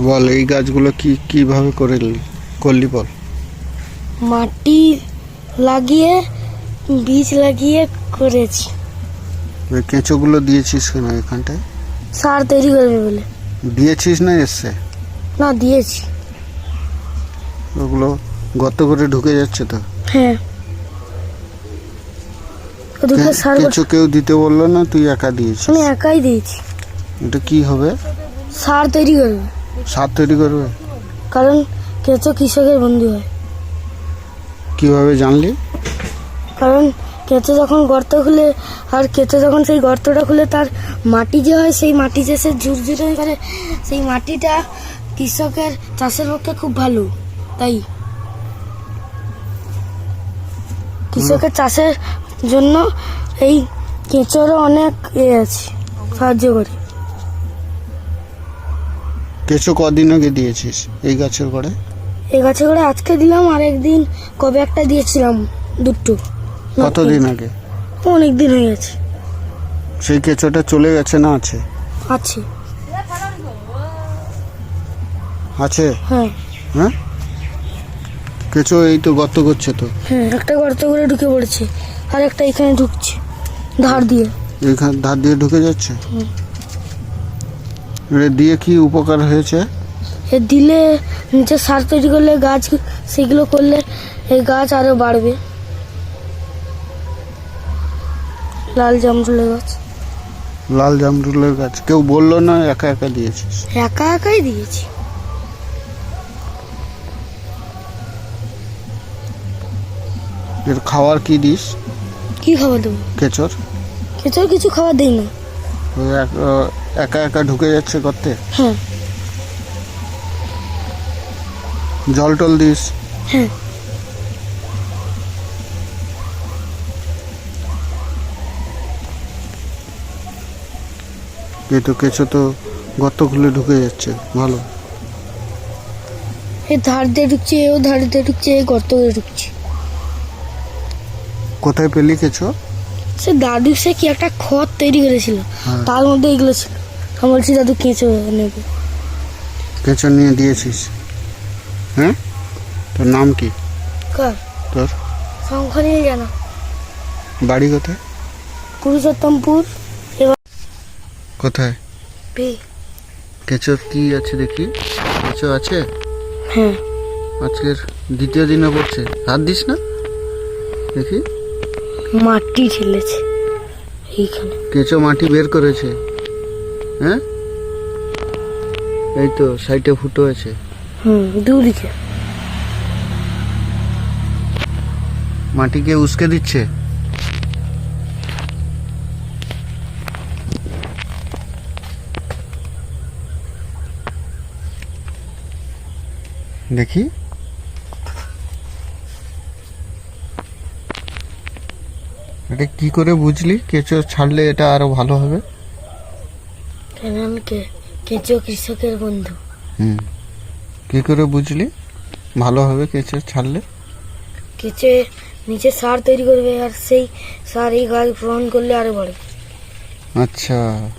বল এই গাছগুলো কি কীভাবে করলি করলি বল। মাটি লাগিয়ে বীজ লাগিয়ে করেছি। ওই কেঁচোগুলো দিয়েছিস কেন এখানটায়? সার তৈরি করবে বলে। দিয়েছিস না এসছে? না দিয়েছি। ওগুলো গর্ত করে ঢুকে যাচ্ছে তো। হ্যাঁ। ওদিকে কে- সার কেঁচো কেউ দিতে বলল না তুই একা দিয়েছিস? আমি একাই দিয়েছি। এটা কি হবে? সার তৈরি করবে। সার তৈরি করবে? কারণ কেঁচো কৃষকের বন্ধু হয়। কীভাবে জানলি? কারণ কেঁচো যখন গর্ত খুলে আর কেঁচো যখন সেই গর্তটা খুলে তার মাটি যে হয় সেই মাটি যে সে ঝুরঝুরে করে সেই মাটিটা কৃষকের চাষের পক্ষে খুব ভালো। তাই কৃষকের চাষের জন্য এই কেঁচোরও অনেক এ আছে সাহায্য করে। কেঁচো কদিন আগে দিয়েছিস এই গাছের করে এই গাছে করে আজকে দিলাম আর একদিন কবে একটা দিয়েছিলাম দুটো কতদিন আগে? অনেক দিন হয়ে গেছে। সেই কেঁচোটা চলে গেছে না আছে? আছে। আছে? হ্যাঁ। হ্যাঁ? কেঁচো এই তো গর্ত করছে তো। হ্যাঁ একটা গর্ত করে ঢুকে পড়েছে আর একটা এখানে ঢুকছে ধার দিয়ে। এখানে ধার দিয়ে ঢুকে যাচ্ছে? হুম। দিয়ে কি উপকার হয়েছে? দিলে নিচে সার তৈরি করলে গাছ সেগুলো করলে এই গাছ আরও বাড়বে। লাল জামরুলের গাছ। লাল জামরুলের গাছ। কেউ বলল না একা একা দিয়েছিস? একা একাই দিয়েছি। এর খাওয়ার কি দিস? কি খাবার দেবো? কেঁচোর কেঁচোর কিছু খাবার দিই না। এক- একা ঢুকে যাচ্ছে গর্তে হ্যাঁ। জল টল দিস। হ্যাঁ। তো কেঁচো তো গর্ত খুলে ঢুকে যাচ্ছে ভালো। এই ধার দিয়ে ঢুকছে এও ধার দিয়ে ঢুকছে এই গর্ত করে ঢুকছে। কোথায় পেলি কেঁচো? সে দাদু সে কি একটা খড় তৈরি করেছিল? হ্যাঁ। তার মধ্যে এগুলো ছিল। আমি বলছি দাদু কেঁচো নেবে। কেঁচো নিয়ে দিয়েছিস। হ্যাঁ? তোর নাম কি? কার? তোর? নিয়ে জানা। বাড়ি কোথায়? পুরুষোত্তমপুর কোথায়? পে। কেঁচোর কি আছে দেখি? কেঁচো আছে? হ্যাঁ। আজকের দ্বিতীয় দিনে পড়ছে। হাত দিস না। দেখি। মাটি ঠেলেছে। এইখানে। কেঁচো মাটি বের করেছে। হ্যাঁ? এই তো সাইডে ফুটো আছে। হুম দুদিকে মাটিকে উস্কে দিচ্ছে। দেখি। এটা কি করে বুঝলি? কেঁচো ছাড়লে এটা আরও ভালো হবে। আমি কে- কেঁচো কৃষকের বন্ধু। হুম। কি করে বুঝলি? ভালো হবে কেঁচো ছাড়লে? কেঁচো নিচে সার তৈরি করবে আর সেই সার এই গাছ গ্রহণ করলে আরও বাড়বে। আচ্ছা।